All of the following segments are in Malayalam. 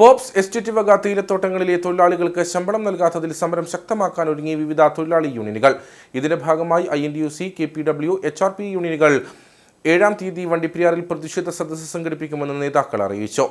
പോപ്സ് എസ്റ്റേറ്റ് വക തീരത്തോട്ടങ്ങളിലെ തൊഴിലാളികൾക്ക് ശമ്പളം നൽകാത്തതിൽ സമരം ശക്തമാക്കാൻ ഒരുങ്ങി വിവിധ തൊഴിലാളി യൂണിയനുകൾ. ഇതിന്റെ ഭാഗമായി I N D U C K P W H R P യൂണിയനുകൾ ഏഴാം തീയതി വണ്ടിപ്പെരിയാറിൽ പ്രതിഷേധ സദസ്സ് സംഘടിപ്പിക്കുമെന്ന് നേതാക്കൾ അറിയിച്ചു.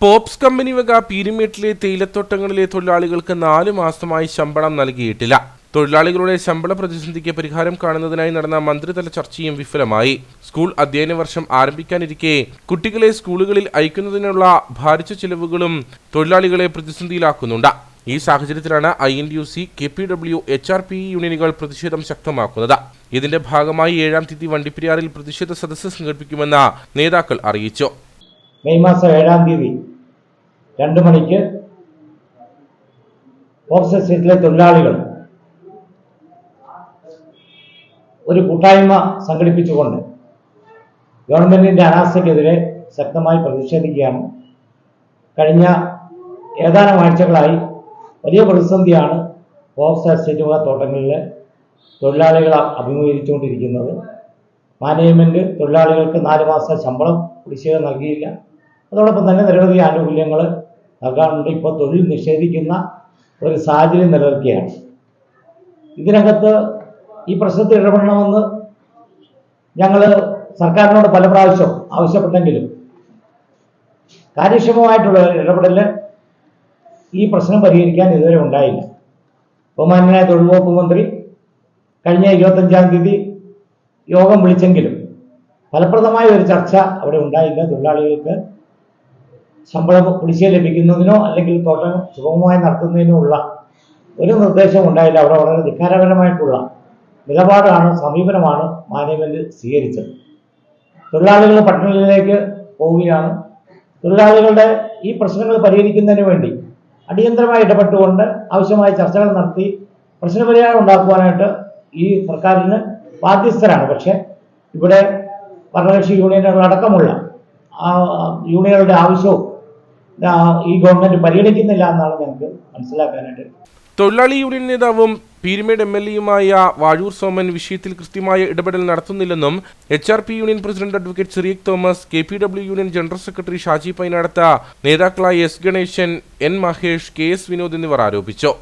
പോപ്സ് കമ്പനി വക പീരിമേട്ടിലെ തേയിലത്തോട്ടങ്ങളിലെ തൊഴിലാളികൾക്ക് നാലു മാസമായി ശമ്പളം നൽകിയിട്ടില്ല. തൊഴിലാളികളുടെ ശമ്പള പ്രതിസന്ധിക്ക് പരിഹാരം കാണുന്നതിനായി നടന്ന മന്ത്രിതല ചർച്ചയും വിഫലമായി. സ്കൂൾ അധ്യയന വർഷം ആരംഭിക്കാനിരിക്കെ കുട്ടികളെ സ്കൂളുകളിൽ അയക്കുന്നതിനുള്ള ഭാരിച്ച ചിലവുകളും തൊഴിലാളികളെ പ്രതിസന്ധിയിലാക്കുന്നുണ്ട്. ഈ സാഹചര്യത്തിലാണ് I N U C K P W H R P യൂണിയനുകൾ പ്രതിഷേധം ശക്തമാക്കുന്നത്. ഇതിന്റെ ഭാഗമായി ഏഴാം തീയതി വണ്ടിപ്പെരിയാറിൽ പ്രതിഷേധ സദസ്സ് സംഘടിപ്പിക്കുമെന്ന് നേതാക്കൾ അറിയിച്ചു. മെയ് മാസം ഏഴാം തീയതി രണ്ട് മണിക്ക് ഓഫീസ് സീറ്റിലെ തൊഴിലാളികൾ ഒരു കൂട്ടായ്മ സംഘടിപ്പിച്ചുകൊണ്ട് ഗവൺമെന്റിന്റെ അനാസ്ഥയ്ക്കെതിരെ ശക്തമായി പ്രതിഷേധിക്കുകയാണ്. കഴിഞ്ഞ ഏതാനും ആഴ്ചകളായി വലിയ പ്രതിസന്ധിയാണ് ഫോക്സ് എസ്റ്റേറ്റ് വക തോട്ടങ്ങളിലെ തൊഴിലാളികൾ അഭിമുഖീകരിച്ചുകൊണ്ടിരിക്കുന്നത്. മാനേജ്മെന്റ് തൊഴിലാളികൾക്ക് നാല് മാസം ശമ്പളം കുടിശ്ശിക നൽകിയില്ല. അതോടൊപ്പം തന്നെ നിരവധി ആനുകൂല്യങ്ങൾ നൽകാറുണ്ട്. ഇപ്പോൾ തൊഴിൽ നിഷേധിക്കുന്ന ഒരു സാഹചര്യം നിലനിൽക്കുകയാണ്. ഇതിനകത്ത് ഈ പ്രശ്നത്തിൽ ഇടപെടണമെന്ന് ഞങ്ങൾ സർക്കാരിനോട് പല പ്രാവശ്യം ആവശ്യപ്പെട്ടെങ്കിലും കാര്യക്ഷമമായിട്ടുള്ള ഇടപെടൽ ഈ പ്രശ്നം പരിഹരിക്കാൻ ഇതുവരെ ഉണ്ടായില്ല. ബഹുമാനായ തൊഴിൽ വകുപ്പ് മന്ത്രി കഴിഞ്ഞ ഇരുപത്തഞ്ചാം തീയതി യോഗം വിളിച്ചെങ്കിലും ഫലപ്രദമായ ഒരു ചർച്ച അവിടെ ഉണ്ടായില്ല. തൊഴിലാളികൾക്ക് ശമ്പളം കുടിശ്ശിക ലഭിക്കുന്നതിനോ അല്ലെങ്കിൽ തോട്ടം സുഗമമായി നടത്തുന്നതിനോ ഉള്ള ഒരു നിർദ്ദേശം ഉണ്ടായില്ല. അവിടെ വളരെ ധിക്കാരപരമായിട്ടുള്ള നിലപാടാണ് സമീപനമാണ് മാനേജ്മെന്റ് സ്വീകരിച്ചത്. തൊഴിലാളികൾ പട്ടണങ്ങളിലേക്ക് പോവുകയാണ്. തൊഴിലാളികളുടെ ഈ പ്രശ്നങ്ങൾ പരിഹരിക്കുന്നതിന് വേണ്ടി അടിയന്തരമായി ഇടപെട്ടുകൊണ്ട് ആവശ്യമായ ചർച്ചകൾ നടത്തി പ്രശ്നപരിഹാരം ഉണ്ടാക്കുവാനായിട്ട് ഈ സർക്കാരിന് ബാധ്യസ്ഥരാണ്. പക്ഷേ ഇവിടെ ഭരണകക്ഷി ആ യൂണിയനുകളുടെ ആവശ്യവും ഈ ഗവൺമെന്റ് പരിഗണിക്കുന്നില്ല എന്നാണ് ഞങ്ങൾക്ക് മനസ്സിലാക്കാനായിട്ട്. തൊഴിലാളി യൂണിയൻ നേതാവും പീരുമേട് എം എൽ എയുമായ വാഴൂർ സോമൻ വിഷയത്തിൽ കൃത്യമായ ഇടപെടൽ നടത്തുന്നില്ലെന്നും H R P union president advocate Cyriac Thomas K P W union general secretary Shaji Painadath നേതാക്കളായ S Ganesan N Mahesh K S Vinod എന്നിവർ ആരോപിച്ചു.